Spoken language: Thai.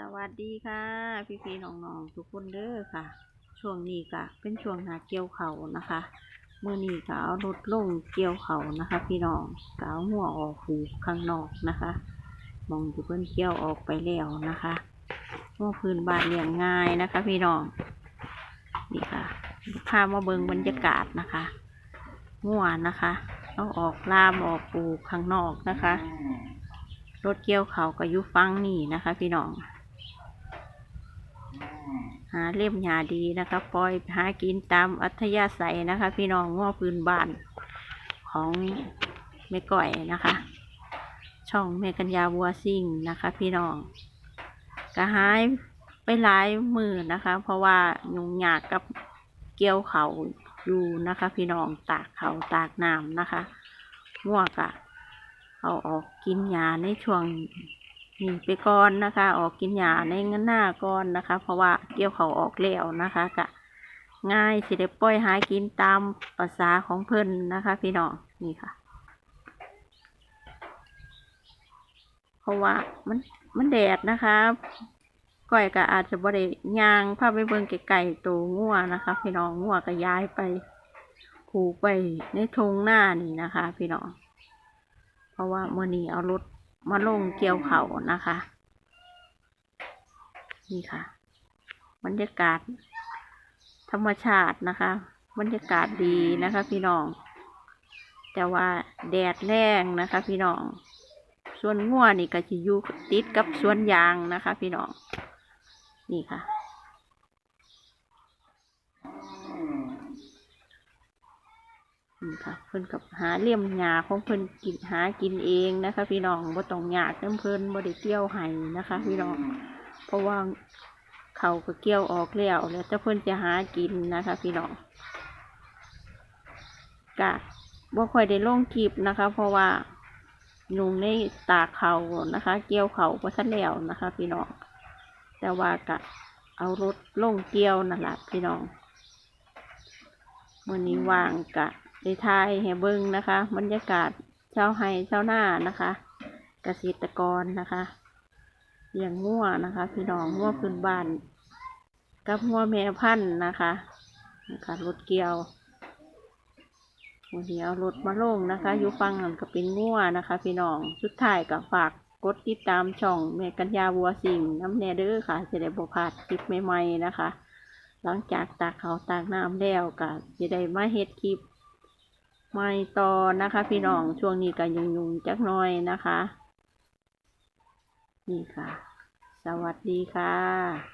สวัสดีค่ะ พี่พี่น้องๆทุกคนเด้อค่ะ ช่วงนี้ก็เป็นช่วงหาเกี่ยวเขานะคะเมื่อนี้ก็เอารถลงเกี่ยวเขานะคะ พี่น้องก็เอาหัวออกหูข้างนอกนะคะ มองที่เพิ่นเกี่ยวออกไปแล้วนะคะหัวพื้นบ้านเลี้ยงง่ายนะคะ พี่น้องนี่ค่ะพามาเบิงบรรยากาศนะคะหัวนะคะเอาออกล่ามออกปูข้างนอกนะคะ รถเกี่ยวเขาก็ยู่ฟังนี่นะคะ พี่น้องาเล่มหยาดีนะคะปล่อยหากินตามอัธยาศัยนะคะ พี่น้องง้อพื้นบ้านของแม่ก่อยนะคะ ช่องแม่กัญญาวัวซิ่งนะคะ พี่น้องก็หายไปหลายมือนะคะ เพราะว่ายุ่งยากกับเกี่ยวเขาอยู่นะคะ พี่น้องตากเขาตากน้ำนะคะง่วกะเอาออกกินยาในช่วง นี้ไปก่อนนะคะ ออกกินหยาในเงินหน้าก่อนนะคะ เพราะว่าเกี่ยวเขาออกแล้วนะคะกะง่ายสิได้ปล่อยหากินตามภาษาของเพิ่นนะคะ พี่น้องนี่ค่ะ เพราะว่ามันมันแดดนะคะก้อยก็อาจจะบ่ได้ย่างพาพไปเบิ่งไก่ตัวงัวนะคะ พี่น้องงัวก็ย้ายไปผูกไปในทงหน้านี่นะคะ พี่น้องเพราะว่าเมื่อนี้เอารถ มาลงเกี่ยวเขานะคะ นี่ค่ะ บรรยากาศ ธรรมชาตินะคะ บรรยากาศดีนะคะ พี่น้อง แต่ว่าแดดแรงนะคะ พี่น้องส่วนง่วนี่ก็จะอยู่ติดกับสวนยางนะคะ พี่น้อง นี่ค่ะ ค่ะเพิ่นกับหาเลี่ยมหญ้าของเพิ่นกินหากินเองนะคะ พี่น้องบ่ต้องหยากน้ำเพิ่นบ่ได้เกี่ยวให้นะคะ พี่น้อง เพราะว่าเขาก็เกี่ยวออกแล้วแล้วแต่เพิ่นจะหากินนะคะ พี่น้องกะบ่ค่อยได้ลงคลิปนะคะ เพราะว่ายุงในตากเขานะคะ เกี่ยวเขาบ่ทันแล้วนะคะ พี่น้อง แต่ว่ากะเอารถลงเกี่ยวนั่นแหละพี่น้องมื่อนี้วางกะ ได้ทายให้เบิ่งนะคะ บรรยากาศชาวไห้ชาวนานะคะ เกษตรกรนะคะเลี้ยงงัวนะคะ พี่น้องงัวพื้นบ้าน กับงัวแม่พันธุ์นะคะนะคะรถเกี่ยววันนี้เอารถมาลงนะคะ อยู่ฟังนั่นก็เป็นงัวนะคะ พี่น้องสุดท้ายก็ฝากกดติดตามช่องแม่กัญญาวัวสิงน้ำแนเด้อค่ะจะได้บพลาดคลิปใหม่ๆนะคะ หลังจากตากเขาตากน้ำแล้วก็จะได้มาเฮ็ดคลิป ใหม่ต่อนะคะ พี่น้องช่วงนี้ก็ยุ่งๆจักหน่อยนะคะ นี่ค่ะ สวัสดีค่ะ